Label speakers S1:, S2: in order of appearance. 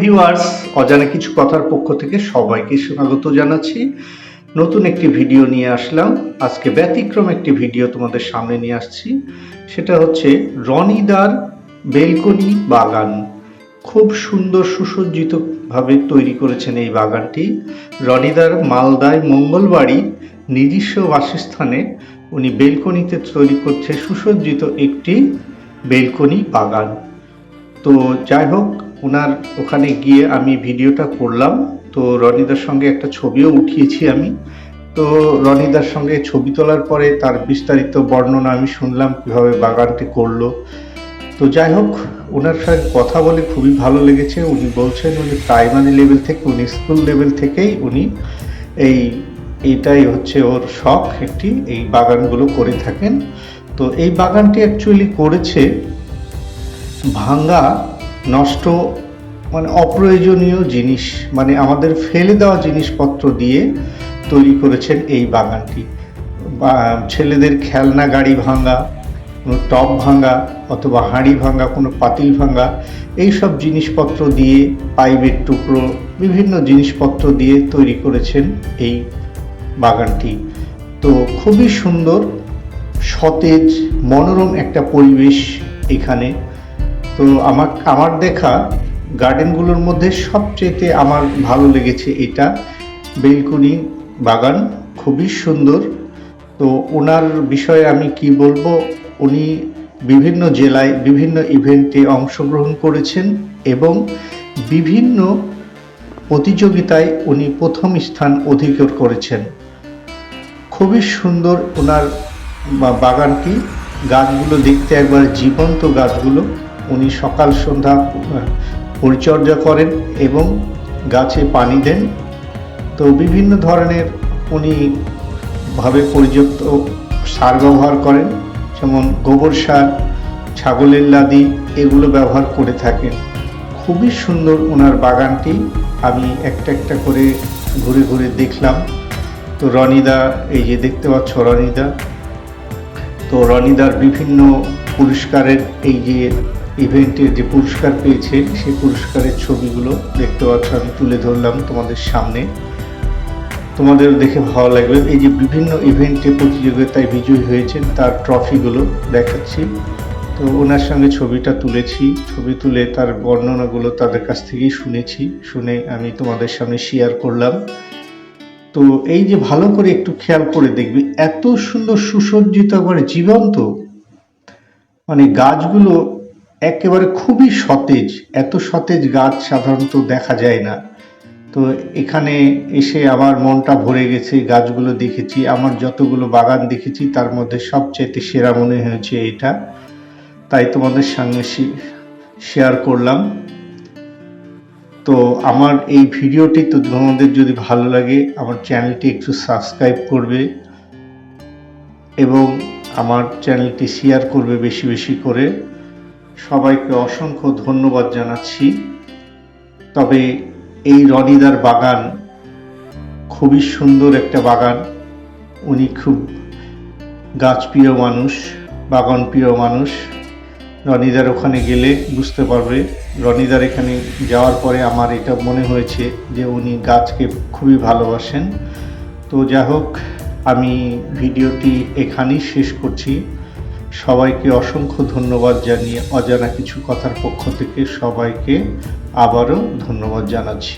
S1: Viewers অজানা কিছু কথার পক্ষ থেকে সবাইকে স্বাগত জানাচ্ছি। নতুন একটি ভিডিও নিয়ে আসলাম। আজকে ব্যতিক্রম একটি ভিডিও তোমাদের সামনে নিয়ে আসছি। সেটা হচ্ছে রনিদার বেলকনি বাগান। খুব সুন্দর সুসজ্জিতভাবে তৈরি করেছেন এই বাগানটি। রনিদার মালদায় মঙ্গলবাড়ি নিজস্ব বাসস্থানে উনি বেলকনিতে তৈরি করছে সুসজ্জিত একটি বেলকনি বাগান। তো যাই হোক ওনার ওখানে গিয়ে আমি ভিডিওটা করলাম। তো রনিদার সঙ্গে একটা ছবিও উঠিয়েছি আমি। তো রনিদার সঙ্গে ছবি তোলার পরে তার বিস্তারিত বর্ণনা আমি শুনলাম, কীভাবে বাগানটি করল। তো যাই হোক, ওনার সঙ্গে কথা বলে খুবই ভালো লেগেছে। উনি বলছেন উনি প্রাইমারি লেভেল থেকে, উনি স্কুল লেভেল থেকেই উনি এই এটাই হচ্ছে ওর শখ, একটি এই বাগানগুলো করে থাকেন। তো এই বাগানটি অ্যাকচুয়ালি করেছে ভাঙ্গা নষ্ট মানে অপ্রয়োজনীয় জিনিস মানে আমাদের ফেলে দেওয়া জিনিসপত্র দিয়ে তৈরি করেছেন এই বাগানটি। ছেলেদের খেলনা, গাড়ি ভাঙ্গা কোনো টপ ভাঙ্গা অথবা হাঁড়ি ভাঙ্গা কোনো পাতিল ভাঙ্গা এই সব জিনিসপত্র দিয়ে পাইপের টুকরো, বিভিন্ন জিনিসপত্র দিয়ে তৈরি করেছেন এই বাগানটি। তো খুবই সুন্দর, সতেজ, মনোরম একটা পরিবেশ এখানে। তো আমার আমার দেখা গার্ডেনগুলোর মধ্যে সবচেয়েতে আমার ভালো লেগেছে এটা। বেলকুনি বাগান খুবই সুন্দর। তো ওনার বিষয়ে আমি কি বলব, উনি বিভিন্ন জেলায় বিভিন্ন ইভেন্টে অংশগ্রহণ করেছেন এবং বিভিন্ন প্রতিযোগিতায় উনি প্রথম স্থান অধিকার করেছেন। খুবই সুন্দর ওনার বাগানটি। গাছগুলো দেখতে একবার জীবন্ত গাছগুলো। উনি সকাল সন্ধ্যা পরিচর্যা করেন এবং গাছে পানি দেন। তো বিভিন্ন ধরনের উনি ভাবে পরিযুক্ত সার ব্যবহার করেন, যেমন গোবর সার, ছাগলের লাদি, এগুলো ব্যবহার করে থাকেন। খুবই সুন্দর ওনার বাগানটি, আমি একটা একটা করে ঘুরে ঘুরে দেখলাম। তো রনিদা, এই যে দেখতে পাচ্ছ রনিদা, তো রনিদার বিভিন্ন পুরস্কারের এই যে ইভেন্টের যে পুরস্কার পেয়েছে সেই পুরস্কারের ছবিগুলো দেখতে পাচ্ছ, আমি তুলে ধরলাম তোমাদের সামনে। তোমাদের দেখে ভালো লাগবে। এই যে বিভিন্ন ইভেন্টে প্রতিযোগিতায় বিজয়ী হয়েছেন, তার ট্রফিগুলো দেখাচ্ছি। তো ওনার সঙ্গে ছবিটা তুলেছি। ছবি তুলে তার বর্ণনাগুলো তাদের কাছ থেকেই শুনেছি, শুনে আমি তোমাদের সামনে শেয়ার করলাম। তো এই যে ভালো করে একটু খেয়াল করে দেখবি, এত সুন্দর সুসজ্জিত একবারে জীবন্ত মানে গাছগুলো একেবারে খুবই সতেজ, এত সতেজ গাছ সাধারণত দেখা যায় না। তো এখানে এসে আমার মনটা ভরে গেছে গাছগুলো দেখেছি, আমার যতগুলো বাগান দেখেছি, তার মধ্যে সবচেয়ে সেরা মনে হয়েছে এটা। তাই তোমাদের সঙ্গে শেয়ার করলাম। তো আমার এই ভিডিওটি তো তোমাদের যদি ভালো লাগে, আমার চ্যানেলটি একটু সাবস্ক্রাইব করবে এবং আমার চ্যানেলটি শেয়ার করবে বেশি বেশি করে। সবাইকে অসংখ্য ধন্যবাদ জানাচ্ছি। তবে এই রনিদার বাগান খুবই সুন্দর একটা বাগান। উনি খুব গাছপ্রিয় মানুষ বাগান প্রিয় মানুষ। রনিদার ওখানে গেলে বুঝতে পারবে। রনিদার এখানে যাওয়ার পরে আমার এটা মনে হয়েছে যে উনি গাছকে খুবই ভালোবাসেন। তো যাই হোক, আমি ভিডিওটি এখানেই শেষ করছি। সবাইকে অসংখ্য ধন্যবাদ জানিয়ে অজানা কিছু কথার পক্ষ থেকে সবাইকে আবারও ধন্যবাদ জানাচ্ছি।